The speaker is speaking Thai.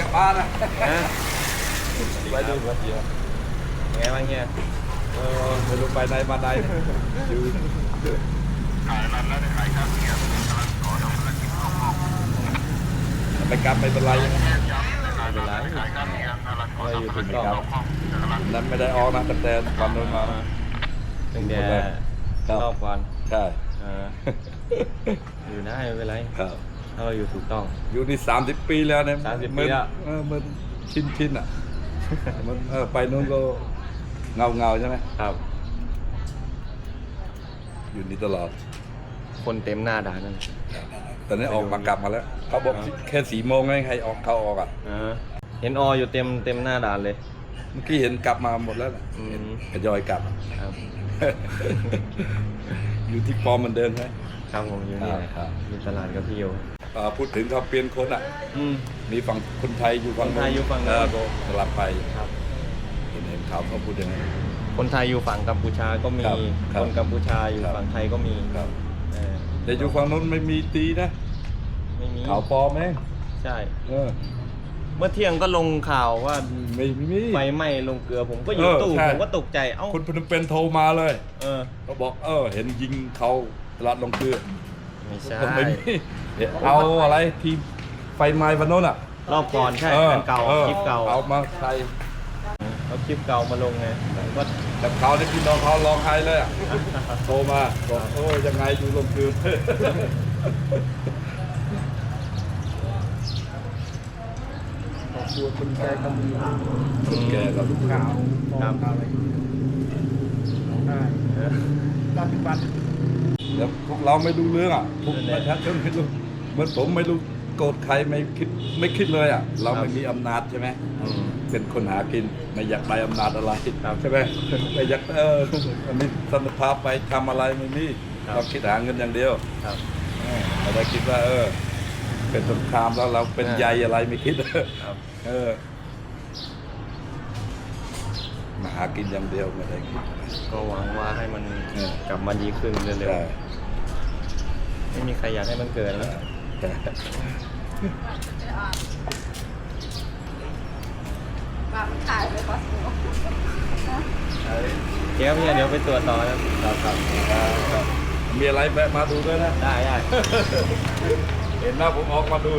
กลับบ้านนะฮะไปดูก่อนเดี๋ยวไงบ้างเฮียเออไม่รู้ไปไหนมาไหนอยู่ไปกลับไม่เป็นไรนะไม่เป็นไรเราอยู่ถูกต้องนั้นไม่ได้ออกนะตั้งแต่วันนู้นมานะตั้งแต่ครับรอบก่อนใช่เอออยู่ได้ไม่เป็นไรครับ ถ้าเราอยู่ถูกต้อง อยู่นี่สามสิบปีแล้วเนี่ย30มันปีแล้วเออมันชินชินอะ มันเออไปนู้นก็เงาเงาๆใช่ไหมครับ อยู่นี่ตลอด คนเต็มหน้าด่านนั่น ตอนนี้ออกมากลับมาแล้วเขาบอกแค่สี่โมงไงใครออกเขาออกอะเออเห็นอออยู่เต็มเต็มหน้าด่านเลย เมื่อกี้เห็นกลับมาหมดแล้วน่ะอืม ทยอยกลับ ครับ อยู่ที่ปอมเหมันเดิมไหม ครับผมอยู่นี่แหละครับ มีตลาดกับพี่โย อ่าพูดถึงเขาเปลี่ยนคนอะ อืม มีฝั่งคนไทยอยู่ฝั่งคนไทยอยู่ฝั่งนู้เอนอก็สลับไปครับ เห็นเห็นข่าวเขาพูดอย่างนั้น คนไทยอยู่ฝั่งกัมพูชาก็มี ครับครับคนกัมพูชาอยู่ครับ ฝั่งไทยก็มีครับ เออแต่อยู่ฝั่งนู้นไม่มีตีนะไม่มีข่าวปลอมเองใช่ เออเมื่อเที่ยงก็ลงข่าวว่าไม่มี ไฟไหม้ลงเกลือผมก็อยู่เออตู้ใช่ ผมก็ตกใจเอ้าคุณพนมเป็นโทรมาเลย เออเขาบอกเออ เห็นยิงเขาตลาดลงเกลือ ไม่ใช่ ไม่มีเดี๋ยวเอาอะไรที่ไฟไหม้วันโน้นอะรอบก่อนใช่อออันเก่าออคลิปเก่าเอามาใส่เอาคลิปเก่ามาลงไงผมก็กับเขาได้พี่น้องเขาร้องไห้เลยอะโทรมาบอกโอ้ยังไงอยู่ลมคืนครอบครัวคนแก่ก็มีคนแก่กับลูกข่าวมองอะไรร้องไห้เออปฏิบัติเดี๋ยวพวกเราไม่รู้เรื่องอะพวกประชาชนไม่รู้เหมือนผมไม่รู้โกรธใครไม่คิดไม่คิดเลยอะ เราไม่มีอำนาจใช่ไหมอืมเป็นคนหากินไม่อยากได้อำนาจอะไรครับใช่ไหมไม่อยากเอออันนี้สมรภาพไปทำอะไรไม่มีครับเราคิดหาเงินอย่างเดียวครับเออเราได้คิดว่าเออเป็นสงครามแล้วเราเป็นอ่าใยอะไรไม่คิดครับเออาหากินอย่างเดียวไม่ได้คิดก็หวังว่าให้มันเออ กลับมาดีขึ้นเร็วใช่ๆไม่มีใครอยากให้มันเกิดแล้วใช่ว่ามันขายไปคอสโมเดี๋ยวเนี่ยเดี๋ยวไปตรวจต่อนะ ครับครับครับมีอะไรแวะมาดูด้วยนะ ได้ได้ เห็นหน้าผมออกมาดู